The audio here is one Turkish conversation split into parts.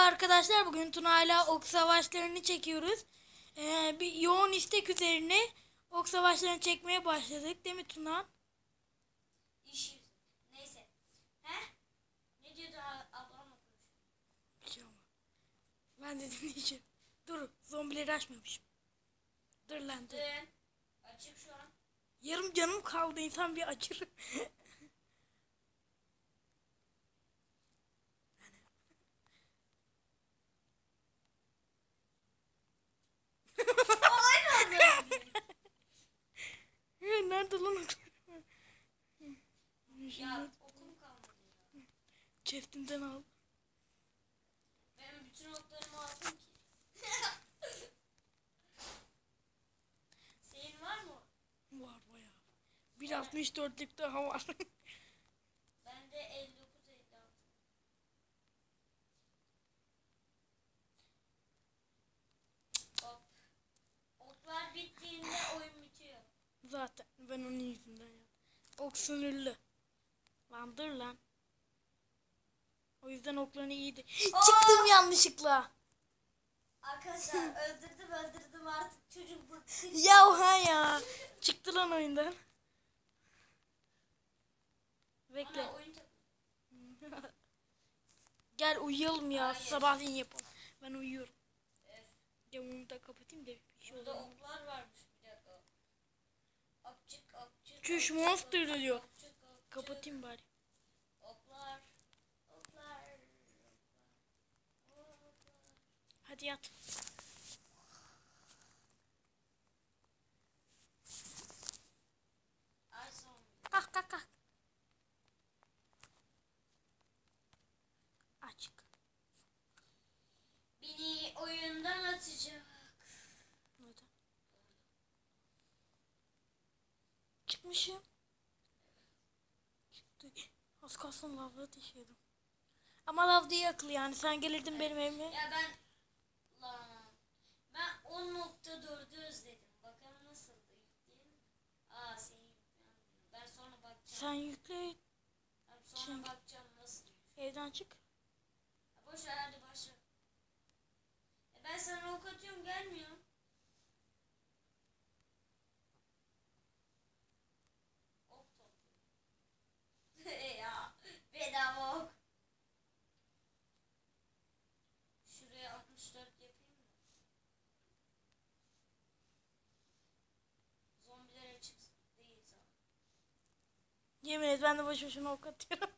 arkadaşlar. Bugün Tuna'yla ok savaşlarını çekiyoruz. Ee, bir yoğun istek üzerine ok savaşlarını çekmeye başladık. Değil mi Tuna? İş. Neyse. He? Ne diyordu ablamla konuşuyor. Ben de dinleyeceğim. Dur zombileri açmamışım. Dur lan dur. Dön. Açık şu an. Yarım canım kaldı insan bir açır. Nerede lan oklar? Ya okum kalmadı ya. Chestimden al. Benim bütün oklarımı aldım ki. Senin var mı? Var bayağı. 1.64'lük daha var. Bende 59 56. Hop. Oklar bittiğinde oyun bitiyor. Zaten ben onun yüzünden yaptım. Ok sınırlı. Lan dur lan. O yüzden oklarını iyiydi. Çıktım yanlışlıkla. Arkadaşlar öldürdüm öldürdüm artık çocuk bıktı. Ya ha ya. Çıktı lan oyundan. Bekle. Ana oyun. Gel uyuyalım ya. Hayır. Sabahleyin yapalım. Ben uyuyorum. Evet. Camımı da kapatayım da bir şey Burada oklar varmış bir dakika. Akçık akçık. Çüş, monster diyor. Kapatayım bari. Oklar. Oklar. Hadi yat. Kalk kalk kalk. Açık. Beni oyundan atacak. Neden? Çıkmışım. Kalsın lavda düşüyordum. Ama lav değil akıl yani. Sen gelirdin benim evime. Ya ben lan ben 10.4'ü özledim. Bakalım nasıldı yükleyeyim. Aa yükleyen Ben sonra bakacağım. Sen yükle. Ben sonra Çünkü- bakacağım nasıl. Evden çık. Ya boş ver hadi başla. E ben sana ok atıyorum gelmiyor. Ok topluyor. ya bedava ok. Şuraya 64 yapayım mı? Zombiler açık değil zaten. Yemin et ben de boş boşuna ok atıyorum.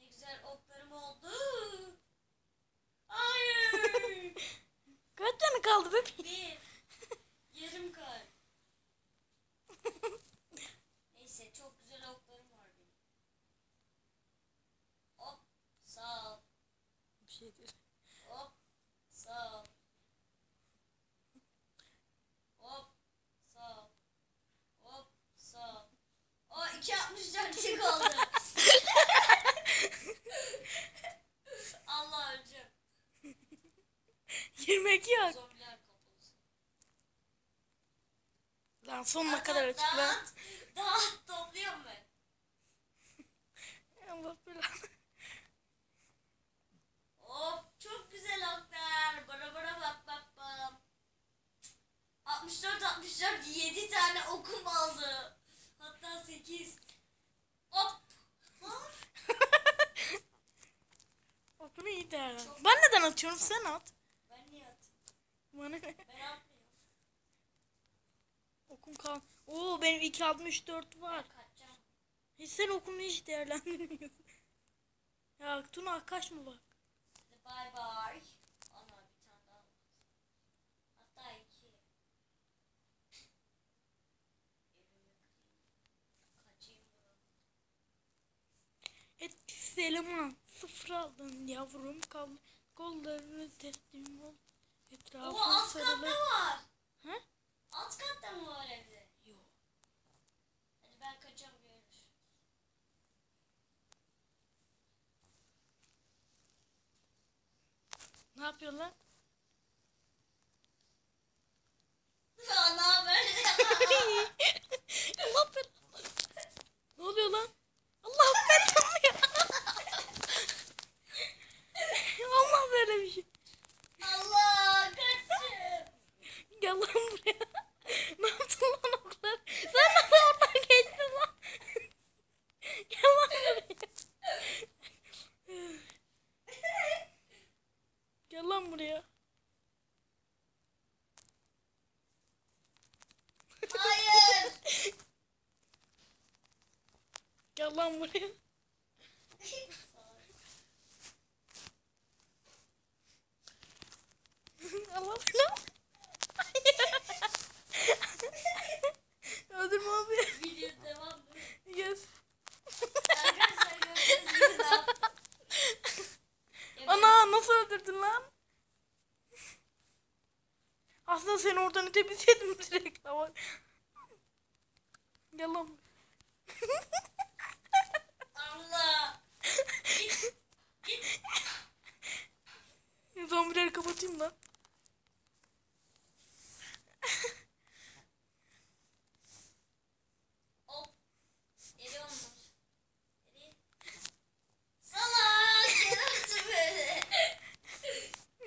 Ne güzel oklarım oldu. Hayır. Kaç tane kaldı be? Bir. Yarım kalp. Neyse çok güzel oklarım var benim. Hop. Sağ ol. Değil. Hop. Sağ ol. Hop. Sağ ol. Hop. Sağ ol. O 2.64 tık oldu. Allah öleceğim. Yemek yok. Zombiler kapılsın. Lan sonuna kadar açık lan. Dağıt. Dağıt topluyorum ben. Allah belanı. Hop çok güzel oklar. Bara bara bak bak bak. 64 64 7 tane okum aldı. Hatta 8. Hop. Lan. Değerlen. Ben neden atıyorum sen at. Ben niye atayım? Bana ne? Ben atmıyorum. Okum kal. Oo benim 2.64 var. Kaçacağım. E sen okunu hiç değerlendirmiyorsun. Ya Tuna kaçma bak. Hadi bay bay. Ana bir tane daha var. Hatta iki. Evimi kırayım. Kaçayım buradan. Etkisiz eleman sıfır aldın yavrum. Kav kollarını teslim ol. Etrafı Baba alt sarılı. var. He? Alt katta mı var evde? Yok. Hadi ben kaçacağım görüşürüz. Ne yapıyorlar? Gel lan buraya. Allah belanı. Öldürme abi. Video devam. Yes. Ana nasıl öldürdün lan? Aslında seni oradan itebilseydim direkt. Gel lan. Allah. Zombileri kapatayım da. Hop. Eri onlar. Eri. Salak. Gel artık böyle.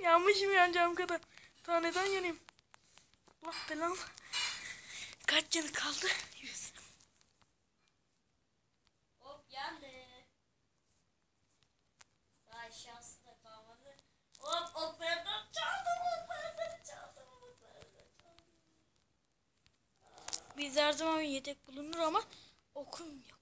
Yanmışım yanacağım kadar. Daha neden yanayım? Allah belanı. Kaç canı kaldı? Yüz. Hop yandı. Daha şansı da kalmadı. Hop oklarından çaldım Biz her zaman yedek bulunur ama okum yok.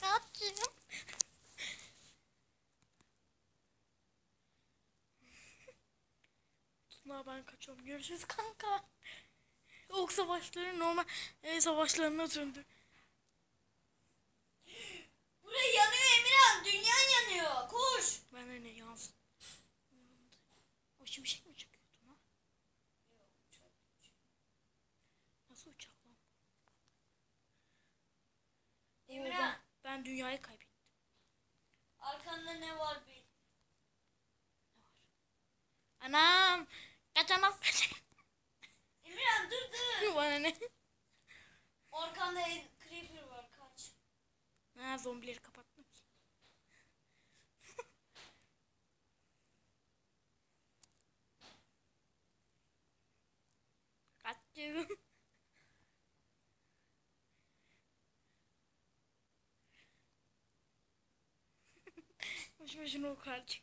Kaçacağım. Tuna ben kaçıyorum. Görüşürüz kanka. Ok savaşları normal el savaşlarına döndü. Buraya yanıyor Emirhan. Dünya yanıyor. Koş. Ben ne yansın. O şimşek mi çekiyordu lan? Nasıl uçak lan? Oo, Emirhan. ben, ben dünyayı kaybettim. Arkanda ne var bil. Anam! Kaçamam. Emirhan dur dur. Bana ne? Arkanda el- creeper var. Kaç. Ha zombileri kapattım. Kaçtım. Boş boşuna o kaç.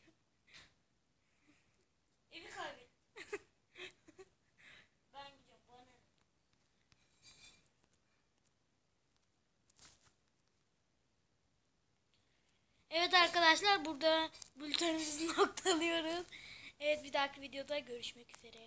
Evi kaybet. ben gidiyorum. Bana ne? Evet arkadaşlar burada bültenimizi noktalıyoruz. Evet bir dahaki videoda görüşmek üzere.